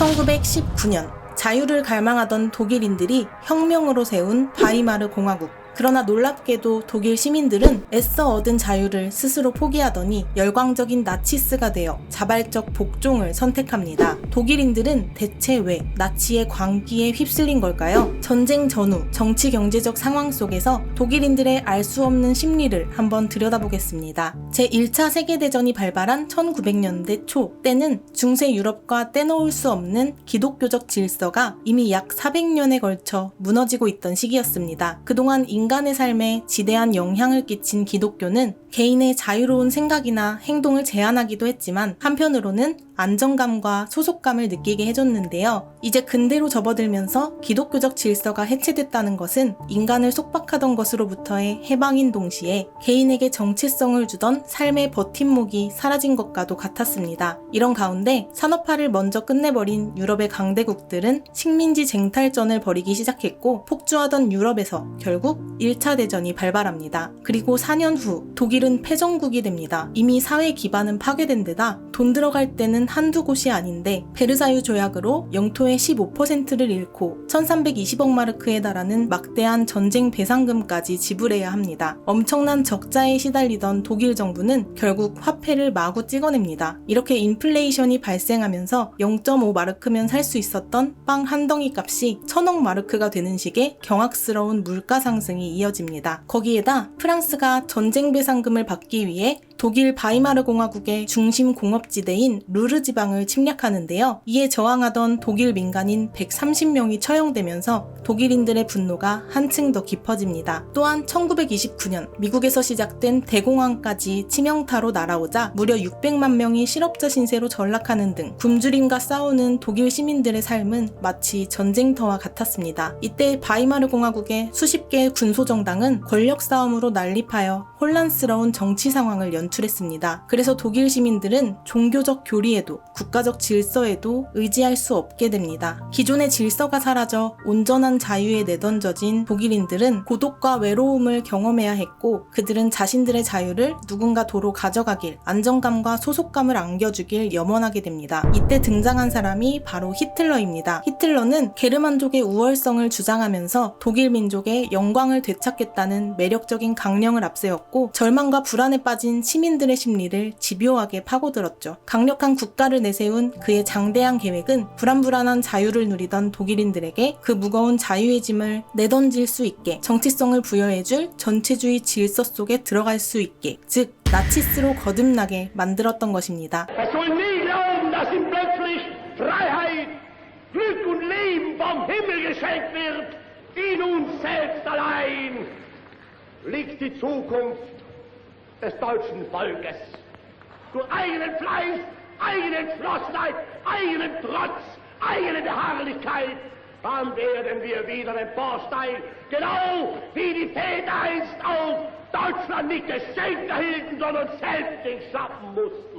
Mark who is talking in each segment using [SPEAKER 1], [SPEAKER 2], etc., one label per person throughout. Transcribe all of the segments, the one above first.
[SPEAKER 1] 1919년 자유를 갈망하던 독일인들이 혁명으로 세운 바이마르 공화국. 그러나 놀랍게도 독일 시민들은 애써 얻은 자유를 스스로 포기하더니 열광적인 나치스가 되어 자발적 복종을 선택합니다. 독일인들은 대체 왜 나치의 광기에 휩쓸린 걸까요? 전쟁 전후 정치 경제적 상황 속에서 독일인들의 알 수 없는 심리를 한번 들여다보겠습니다. 제1차 세계대전이 발발한 1900년대 초 때는 중세 유럽과 떼놓을 수 없는 기독교적 질서가 이미 약 400년에 걸쳐 무너지고 있던 시기였습니다. 그동안 인 간의 삶에 지대한 영향을 끼친 기독교는 개인의 자유로운 생각이나 행동을 제한하기도 했지만 한편으로는 안정감과 소속감을 느끼게 해줬는데요. 이제 근대로 접어들면서 기독교적 질서가 해체됐다는 것은 인간을 속박하던 것으로부터의 해방인 동시에 개인에게 정체성을 주던 삶의 버팀목이 사라진 것과도 같았습니다. 이런 가운데 산업화를 먼저 끝내버린 유럽의 강대국들은 식민지 쟁탈전을 벌이기 시작했고 폭주하던 유럽에서 결국 1차 대전이 발발합니다. 그리고 4년 후 독일 은 패전국이 됩니다. 이미 사회 기반은 파괴된 데다 돈 들어갈 때는 한두 곳이 아닌데 베르사유 조약으로 영토의 15%를 잃고 1320억 마르크에 달하는 막대한 전쟁 배상금까지 지불해야 합니다. 엄청난 적자에 시달리던 독일 정부는 결국 화폐를 마구 찍어냅니다. 이렇게 인플레이션이 발생하면서 0.5 마르크면 살 수 있었던 빵 한 덩이 값이 1000억 마르크가 되는 식의 경악스러운 물가 상승이 이어집니다. 거기에다 프랑스가 전쟁 배상금 을 받기 위해 독일 바이마르 공화국의 중심 공업지대인 루르 지방을 침략하는데요. 이에 저항하던 독일 민간인 130명이 처형되면서 독일인들의 분노가 한층 더 깊어집니다. 또한 1929년 미국에서 시작된 대공황까지 치명타로 날아오자 무려 600만 명이 실업자 신세로 전락하는 등 굶주림과 싸우는 독일 시민들의 삶은 마치 전쟁터와 같았습니다. 이때 바이마르 공화국의 수십 개의 군소 정당은 권력 싸움으로 난립하여 혼란스러운 정치 상황을 연 출했습니다. 그래서 독일 시민들은 종교적 교리에도 국가적 질서에도 의지할 수 없게 됩니다. 기존의 질서가 사라져 온전한 자유에 내던져진 독일인들은 고독과 외로움을 경험해야 했고 그들은 자신들의 자유를 누군가 도로 가져가길 안정감과 소속감을 안겨주길 염원하게 됩니다. 이때 등장한 사람이 바로 히틀러입니다. 히틀러는 게르만족의 우월성을 주장하면서 독일 민족의 영광을 되찾겠다는 매력적인 강령을 앞세웠고 절망과 불안에 빠진 시민 들의 심리를 집요하게 파고들었죠. 강력한 국가를 내세운 그의 장대한 계획은 불안불안한 자유를 누리던 독일인들에게 그 무거운 자유의 짐을 내던질 수 있게 정치성을 부여해줄 전체주의 질서 속에 들어갈 수 있게 즉 나치스로 거듭나게 만들었던 것입니다.
[SPEAKER 2] Des deutschen Volkes. Durch eigenen Fleiß, eigene Entschlossenheit, eigenen Trotz, eigene Beharrlichkeit, dann werden wir wieder emporsteigen, genau wie die Väter einst auch Deutschland nicht geschenkt erhielten, sondern selbst sich schaffen mussten.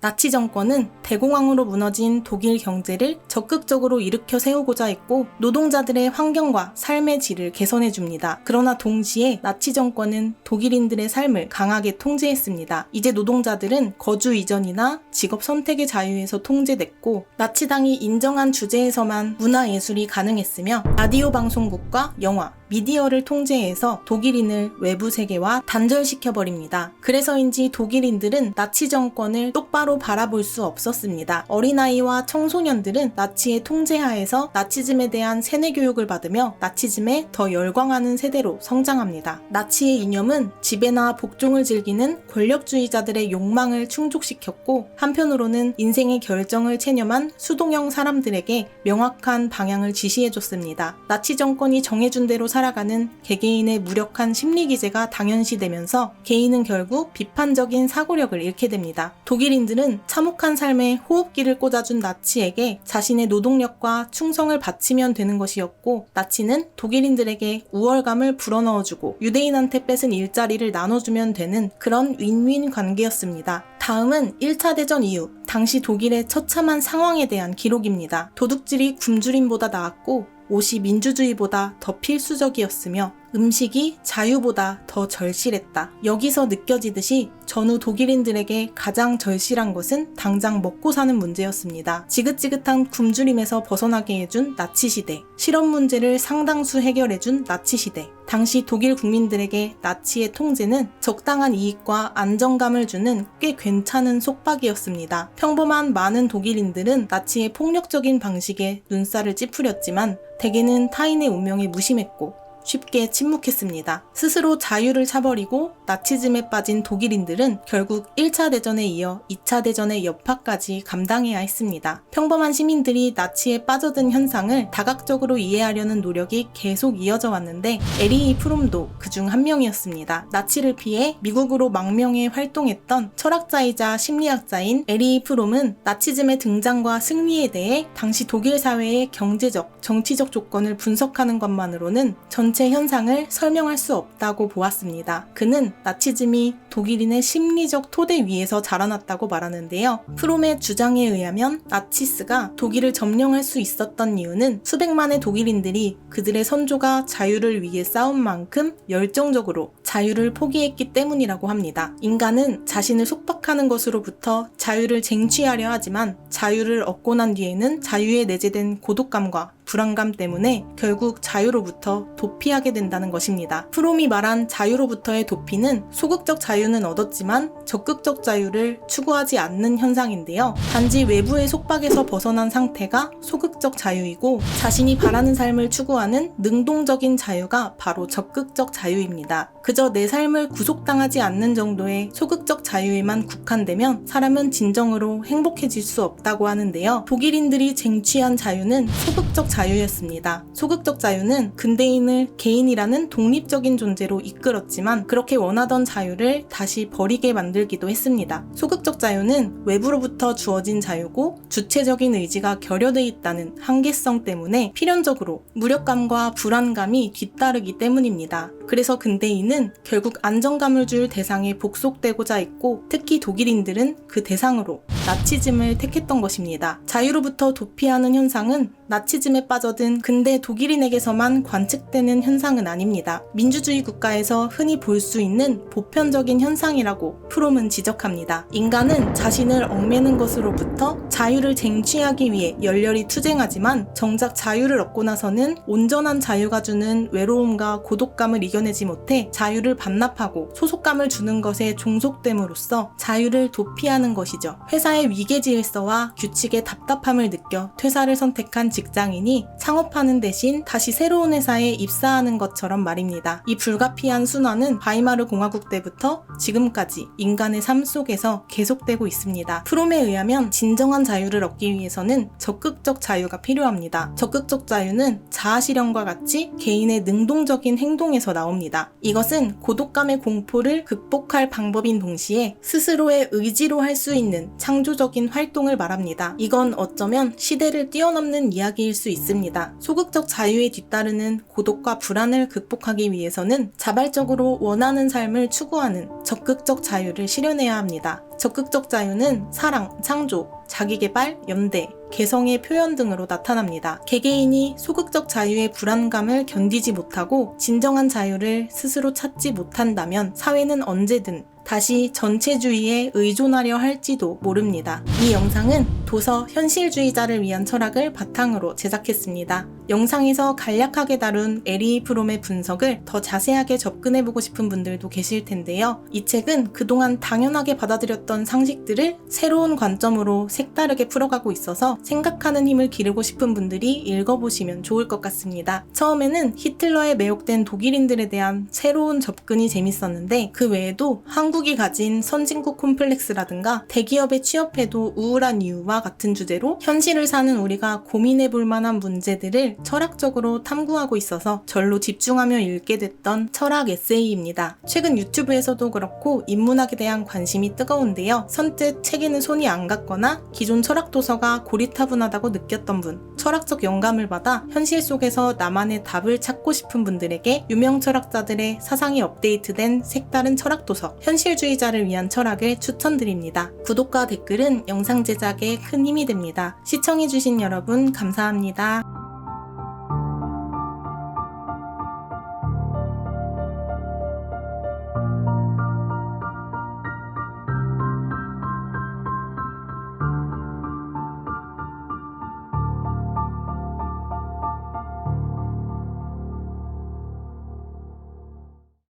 [SPEAKER 1] 나치 정권은 대공황으로 무너진 독일 경제를 적극적으로 일으켜 세우고자 했고 노동자들의 환경과 삶의 질을 개선해 줍니다. 그러나 동시에 나치 정권은 독일인들의 삶을 강하게 통제했습니다. 이제 노동자들은 거주 이전이나 직업 선택의 자유에서 통제됐고 나치당이 인정한 주제에서만 문화 예술이 가능했으며 라디오 방송국과 영화, 미디어를 통제해서 독일인을 외부 세계와 단절시켜 버립니다. 그래서인지 독일인들은 나치 정권을 똑바로 바라볼 수 없었습니다. 어린아이와 청소년들은 나치의 통제하에서 나치즘에 대한 세뇌 교육을 받으며 나치즘에 더 열광하는 세대로 성장합니다. 나치의 이념은 지배나 복종을 즐기는 권력주의자들의 욕망을 충족시켰고 한편으로는 인생의 결정을 체념한 수동형 사람들에게 명확한 방향을 지시해줬습니다. 나치 정권이 정해준 대로 살아가는 개개인의 무력한 심리 기제가 당연시되면서 개인은 결국 비판적인 사고력을 잃게 됩니다. 독일인들은 참혹한 삶에 호흡기를 꽂아준 나치에게 자신의 노동력과 충성을 바치면 되는 것이었고 나치는 독일인들에게 우월감을 불어넣어주고 유대인한테 뺏은 일자리를 나눠주면 되는 그런 윈윈 관계였습니다. 다음은 1차 대전 이후 당시 독일의 처참한 상황에 대한 기록입니다. 도둑질이 굶주림보다 나았고 옷이 민주주의보다 더 필수적이었으며 음식이 자유보다 더 절실했다. 여기서 느껴지듯이 전후 독일인들에게 가장 절실한 것은 당장 먹고 사는 문제였습니다. 지긋지긋한 굶주림에서 벗어나게 해준 나치 시대, 실업 문제를 상당수 해결해준 나치 시대. 당시 독일 국민들에게 나치의 통제는 적당한 이익과 안정감을 주는 꽤 괜찮은 속박이었습니다. 평범한 많은 독일인들은 나치의 폭력적인 방식에 눈살을 찌푸렸지만 대개는 타인의 운명에 무심했고 쉽게 침묵했습니다. 스스로 자유를 차버리고 나치즘에 빠진 독일인들은 결국 1차 대전에 이어 2차 대전의 여파까지 감당해야 했습니다. 평범한 시민들이 나치에 빠져든 현상을 다각적으로 이해하려는 노력이 계속 이어져 왔는데 에리히 프롬도 그중 한 명이었습니다. 나치를 피해 미국으로 망명해 활동했던 철학자이자 심리학자인 에리히 프롬은 나치즘의 등장과 승리에 대해 당시 독일 사회의 경제적, 정치적 조건을 분석하는 것만으로는 전체 현상을 설명할 수 없다고 보았습니다. 그는 나치즘이 독일인의 심리적 토대 위에서 자라났다고 말하는데요. 프롬의 주장에 의하면 나치스가 독일을 점령할 수 있었던 이유는 수백만의 독일인들이 그들의 선조가 자유를 위해 싸운 만큼 열정적으로 자유를 포기했기 때문이라고 합니다. 인간은 자신을 속박하는 것으로부터 자유를 쟁취하려 하지만 자유를 얻고 난 뒤에는 자유에 내재된 고독감과 불안감 때문에 결국 자유로부터 도피하게 된다는 것입니다. 프롬이 말한 자유로부터의 도피는 소극적 자유는 얻었지만 적극적 자유를 추구하지 않는 현상인데요. 단지 외부의 속박에서 벗어난 상태가 소극적 자유이고 자신이 바라는 삶을 추구하는 능동적인 자유가 바로 적극적 자유입니다. 그저 내 삶을 구속당하지 않는 정도의 소극적 자유에만 국한되면 사람은 진정으로 행복해질 수 없다고 하는데요. 독일인들이 쟁취한 자유는 소극적 자유 였습니다. 소극적 자유는 근대인을 개인이라는 독립적인 존재로 이끌었지만 그렇게 원하던 자유를 다시 버리게 만들기도 했습니다. 소극적 자유는 외부로부터 주어진 자유고 주체적인 의지가 결여돼 있다는 한계성 때문에 필연적으로 무력감과 불안감이 뒤따르기 때문입니다. 그래서 근대인은 결국 안정감을 줄 대상에 복속되고자 했고 특히 독일인들은 그 대상으로 나치즘을 택했던 것입니다. 자유로부터 도피하는 현상은 나치즘에 빠져든 근대 독일인에게서만 관측되는 현상은 아닙니다. 민주주의 국가에서 흔히 볼 수 있는 보편적인 현상이라고 프롬은 지적합니다. 인간은 자신을 얽매는 것으로부터 자유를 쟁취하기 위해 열렬히 투쟁하지만 정작 자유를 얻고 나서는 온전한 자유가 주는 외로움과 고독감을 이겨내지 못해 자유를 반납하고 소속감을 주는 것에 종속됨으로써 자유를 도피하는 것이죠. 회사의 위계 질서와 규칙에 답답함을 느껴 퇴사를 선택한 직 장인이 창업하는 대신 다시 새로운 회사에 입사하는 것처럼 말입니다. 이 불가피한 순환은 바이마르 공화국 때부터 지금까지 인간의 삶 속에서 계속되고 있습니다. 프롬에 의하면 진정한 자유를 얻기 위해서는 적극적 자유가 필요합니다. 적극적 자유는 자아 실현과 같이 개인의 능동적인 행동에서 나옵니다. 이것은 고독감의 공포를 극복할 방법인 동시에 스스로의 의지로 할 수 있는 창조적인 활동을 말합니다. 이건 어쩌면 시대를 뛰어넘는 이야기 일 수 있습니다. 소극적 자유에 뒤따르는 고독과 불안을 극복하기 위해서는 자발적으로 원하는 삶을 추구하는 적극적 자유를 실현해야 합니다. 적극적 자유는 사랑, 창조, 자기개발, 연대, 개성의 표현 등으로 나타납니다. 개개인이 소극적 자유의 불안감을 견디지 못하고 진정한 자유를 스스로 찾지 못한다면 사회는 언제든 다시 전체주의에 의존하려 할지도 모릅니다. 이 영상은 도서 현실주의자를 위한 철학을 바탕으로 제작했습니다. 영상에서 간략하게 다룬 에리 프롬의 분석을 더 자세하게 접근해보고 싶은 분들도 계실 텐데요. 이 책은 그동안 당연하게 받아들였던 상식들을 새로운 관점으로 색다르게 풀어가고 있어서 생각하는 힘을 기르고 싶은 분들이 읽어보시면 좋을 것 같습니다. 처음에는 히틀러에 매혹된 독일인들에 대한 새로운 접근이 재밌었는데 그 외에도 한국 이 가진 선진국 콤플렉스라든가 대기업에 취업해도 우울한 이유와 같은 주제로 현실을 사는 우리가 고민해 볼 만한 문제들을 철학적으로 탐구하고 있어서 절로 집중하며 읽게 됐던 철학 에세이입니다. 최근 유튜브에서도 그렇고 인문학에 대한 관심이 뜨거운데요. 선뜻 책에는 손이 안 갔거나 기존 철학 도서가 고리타분하다고 느꼈던 분, 철학적 영감을 받아 현실 속에서 나만의 답을 찾고 싶은 분들에게 유명 철학자들의 사상이 업데이트된 색다른 철학 도서, 현실주의자를 위한 철학을 추천드립니다. 구독과 댓글은 영상 제작에 큰 힘이 됩니다. 시청해주신 여러분 감사합니다.